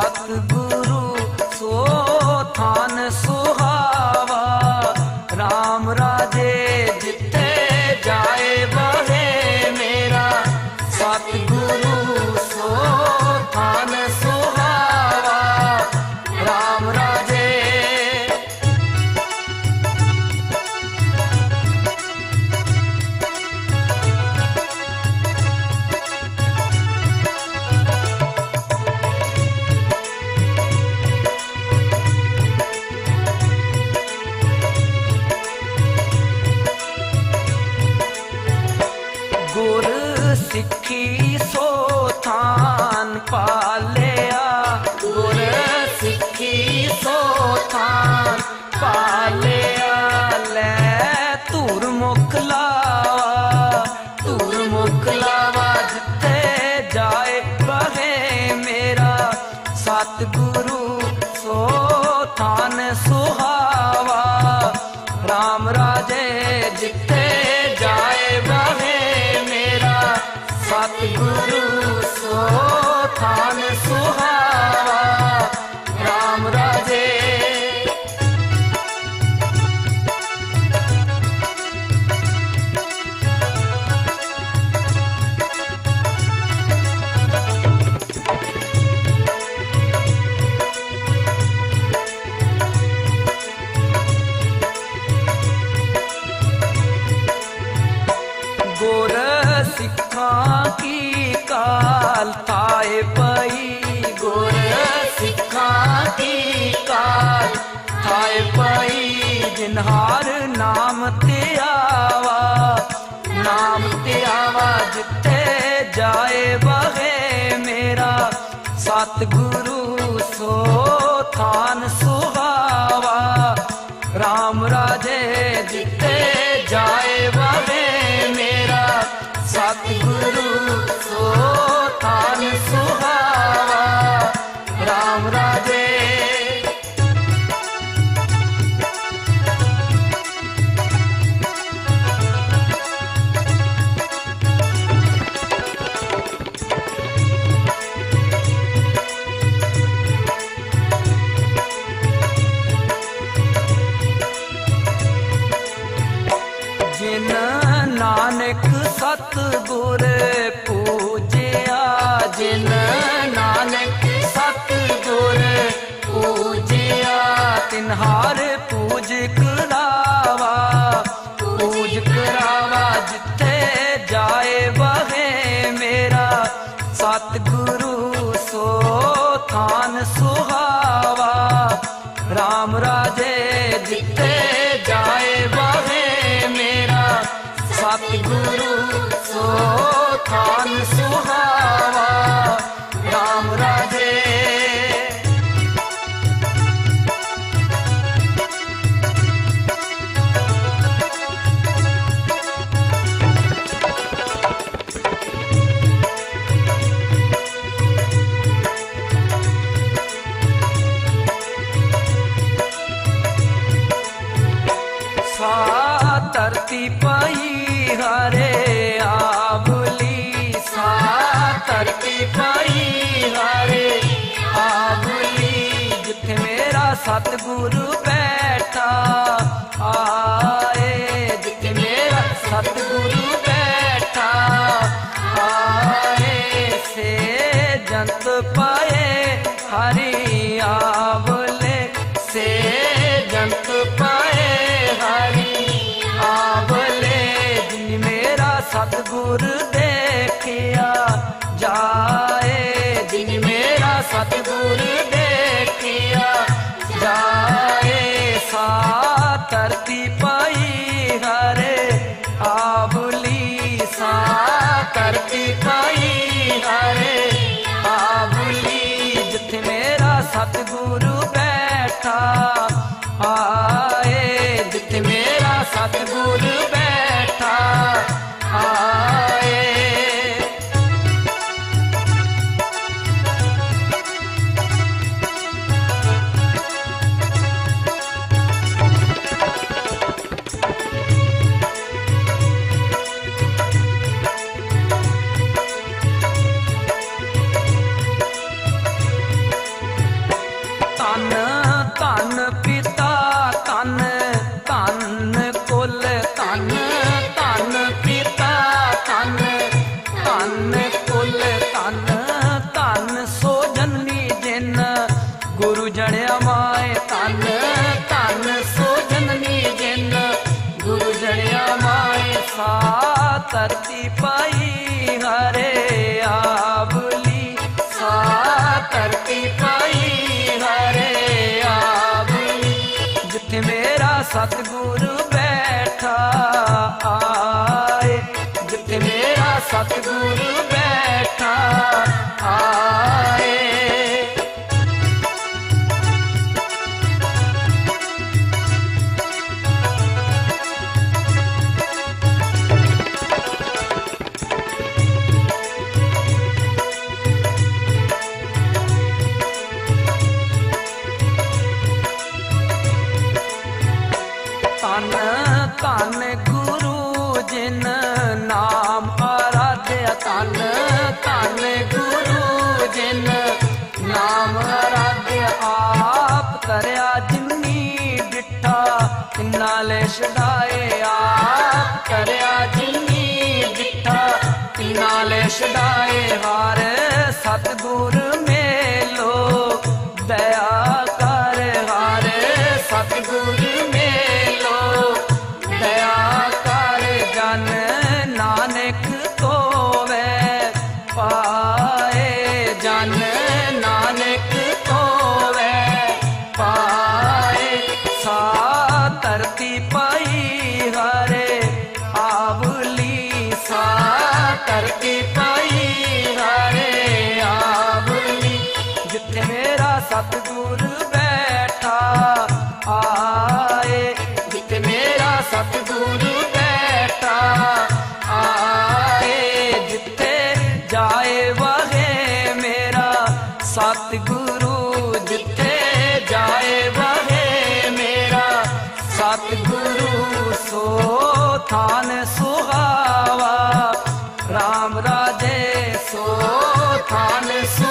사랑 ਨਿਨਹਾਰ ਨਾਮ ਤੇ ਆਵਾ, ਨਾਮ ਤੇ ਆਵਾ ਜਿੱਤੇ ਜਾਏ ਬਗੇ ਮੇਰਾ। ਸਤ ਗੁਰੂ ਸੋ ਥਾਨ ਸੁਹਾਵਾ RAM ਰਾਜੇ ਜਿੱਥੇ ਜਾਏ ਬਗੇ ਮੇਰਾ। ਸਤ ਗੁਰੂ ਸੋ ਥਾਨ ਸੁਹਾਵਾ। RAM ਰਾਜੇ ਜਿੱਤੇ ਜਾਏ ਵਾਹੇ ਮੇਰਾ। ਸਤਿਗੁਰੂ ਸੋ ਥਾਨ ਸੁਹਾਵਾ। ਦੀ ਪਾਈ ਹਾਰੇ ਆਬਲੀ ਸਾ ਧਰਤੀ ਪਾਈ ਹਾਰੇ ਆਬਲੀ ਜਿੱਥੇ ਮੇਰਾ ਸਤਿਗੁਰੂ ਬੈਠਾ ਆ ਸਤਗੁਰ ਦੇਖਿਆ ਜਾਏ ਜਿਨ ਮੇਰਾ ਸਤਗੁਰ ਦੇਖਿਆ ਜਾਏ ਸਾ ਧਰਤੀ Satguru ਧਨ ਗੁਰੂ ਜਿਨ ਨਾਮ ਆਰਾਧਿਆ ਧਨ ਧਨ ਗੁਰੂ ਜਿਨ ਨਾਮ ਆਰਾਧਿਆ, ਆਪ ਕਰਿਆ ਜਿੰਨੀ ਡਿੱਠਾ, ਤਿੰਨਾ ਲੈ ਛਡਾਏ ਆਪ ਕਰਿਆ ਜਿੰਨੀ ਡਿੱਠਾ, ਤਿੰਨਾ ਲੈ ਛਡਾਏ ਹਾਰ, ਸਤਗੁਰ खान से